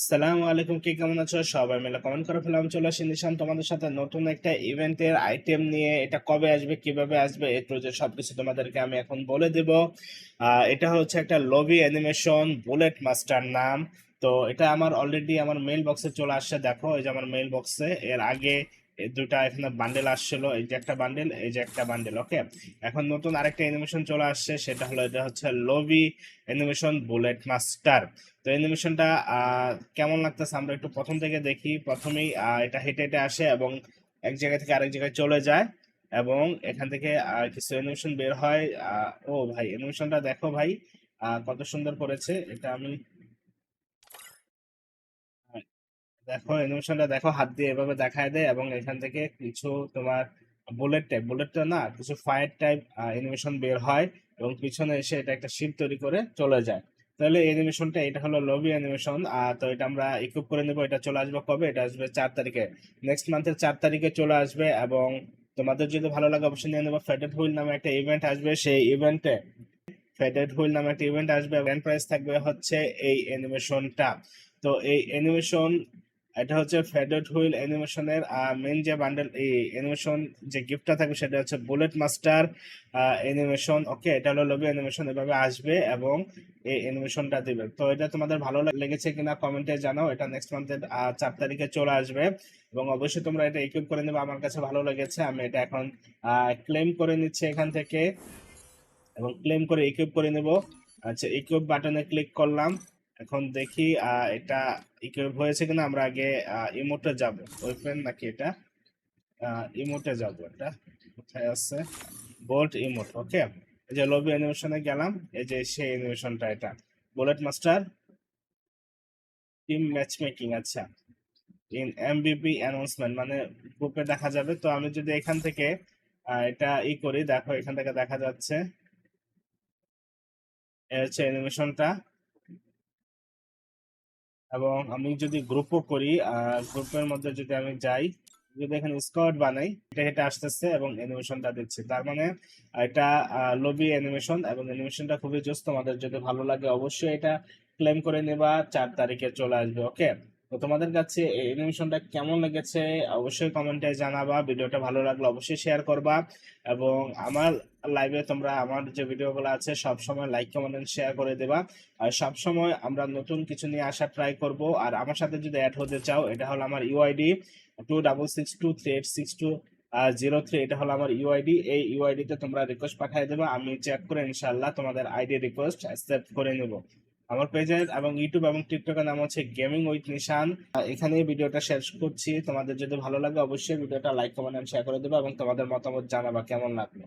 আসসালামু আলাইকুম, কে কেমন আছো? সবাই মিলে কমেন্ট করে ফেলাম চলে আসি নিশান তোমাদের সাথে নতুন একটা ইভেন্টের আইটেম নিয়ে। এটা কবে আসবে, কীভাবে আসবে, এ টু সবকিছু তোমাদেরকে আমি এখন বলে দেব। এটা হচ্ছে একটা লবি অ্যানিমেশন বুলেট মাস্টার নাম। তো এটা আমার অলরেডি আমার মেইল বক্সে চলে আসছে, দেখো, এই যে আমার মেইল বক্সে এর আগে এই দুটা এখানে বান্ডেল আসছিল, এই যে একটা বান্ডেল এই যে একটা বান্ডেল ওকে এখন নতুন আরেকটা অ্যানিমেশন চলে আসছে, সেটা হলো, এটা হচ্ছে লবি অ্যানিমেশন বুলেট মাস্টার তো অ্যানিমেশনটা কেমন লাগতেছে আমরা একটু প্রথম থেকে দেখি। প্রথমেই এটা হেঁটে হেঁটে আসে এবং এক জায়গা থেকে আরেক জায়গায় চলে যায় এবং এখান থেকে কিছু অ্যানিমেশন বের হয়। ও ভাই অ্যানিমেশনটা দেখো ভাই কত সুন্দর করেছে। এটা আমি দেখো অ্যানিমেশনটা দেখো, হাত দিয়ে এভাবে দেখায় দেয় এবং এখান থেকে কিছু তোমার বুলেট টাইপ বুলেটটা না, কিছু ফায়ার টাইপ অ্যানিমেশন বের হয় এবং পিছনে এসে এটা একটা শিপ তৈরি করে চলে যায়। তাহলে অ্যানিমেশনটা এটা হলো লবি অ্যানিমেশন আর তো এটা আমরা ইকুইপ করে নেব। এটা চলে আসবে কবে? এটা আসবে চার তারিখে। নেক্সট মান্থের চার তারিখে চলে আসবে এবং তোমাদের যদি ভালো লাগে অবশ্যই নিয়ে নেব। ফেডেড হুইল নামে একটা ইভেন্ট আসবে, সেই ইভেন্টে ফেডেড হুইল নামে একটা ইভেন্ট আসবে। গ্র্যান্ড প্রাইজ থাকবে হচ্ছে এই অ্যানিমেশনটা তো এই অ্যানিমেশন এটা হচ্ছে ফেডেড হুইল অ্যানিমেশনের মেন যে বান্ডেল এই অ্যানিমেশন যে গিফটটা থাকবে সেটা হচ্ছে বুলেট মাস্টার অ্যানিমেশন ওকে এটা হলো লবি অ্যানিমেশন এভাবে আসবে এবং এই অ্যানিমেশনটা দেবে। তো এটা তোমাদের ভালো লেগেছে কিনা কমেন্টে জানাও, এটা নেক্সট মান্থের চার তারিখে চলে আসবে। এবং অবশ্যই তোমরা এটা ইকুইপ করে নেবে, আমার কাছে ভালো লেগেছে। আমি এটা এখন ক্লেম করে নিচ্ছি এখান থেকে এবং ক্লেম করে ইকুইপ করে নেব। আচ্ছা ইকুইপ বাটনে ক্লিক করলাম। এখন দেখি এটা ইকুইপ হয়েছে কিনা, আমরা আগে ইমোটে যাব। ওয়েপেন নাকি এটা? ইমোটে যাব এটা কোথায় আছে? বোল্ট ইমোট ওকে এই যে লবি অ্যানিমেশনে গেলাম, এই যে সেই অ্যানিমেশনটা এটা। Bullet master team match making আচ্ছা ইন এমবিপি অ্যানাউন্সমেন্ট মানে গ্রুপে দেখা যাবে। তো আমি যদি এখান থেকে এটা ই করি, দেখো এখান থেকে দেখা যাচ্ছে। হচ্ছে অ্যানিমেশনটা এবং আমি যদি গ্রুপও করি গ্রুপের মধ্যে যদি আমি যাই, যদি এখানে স্কোয়াড বানাই, এটা এটা আসতেছে এবং অ্যানিমেশনটা দিচ্ছে তার মানে এটা লবি অ্যানিমেশন এবং অ্যানিমেশনটা খুবই জোস তোমাদের যদি ভালো লাগে, অবশ্যই এটা ক্লেম করে নেবা, চার তারিখে চলে আসবে ওকে তো তোমাদের কাছে অ্যানিমেশনটা কেমন লেগেছে? অবশ্যই কমেন্টে জানাবা। ভিডিওটা ভালো লাগলে অবশ্যই শেয়ার করবা। এবং আমার লাইভে তোমরা আমার যে ভিডিওগুলো আছে, সব সময় লাইক কমেন্ট শেয়ার করে দেবা। আর সব সময় আমরা নতুন কিছু নিয়ে আসা ট্রাই করব। আর আমার সাথে যদি অ্যাড হতে চাও, এটা হলো আমার UID two double six two three eight six two zero three এটা হলো আমার ইউআইডি এই ইউআইডি তে তোমরা রিকোয়েস্ট পাঠিয়ে দেবে। আমি চেক করে ইনশাল্লাহ তোমাদের আইডি রিকোয়েস্ট অ্যাকসেপ্ট করে নেব। আমার পেজের এবং ইউটিউব এবং টিকটকের নাম হচ্ছে গেমিং উইথ নিশান এখানে ভিডিওটা শেষ করছি। তোমাদের যদি ভালো লাগে অবশ্যই ভিডিওটা লাইক কমেন্ট শেয়ার করে দেবে এবং তোমাদের মতামত জানাবা কেমন লাগল।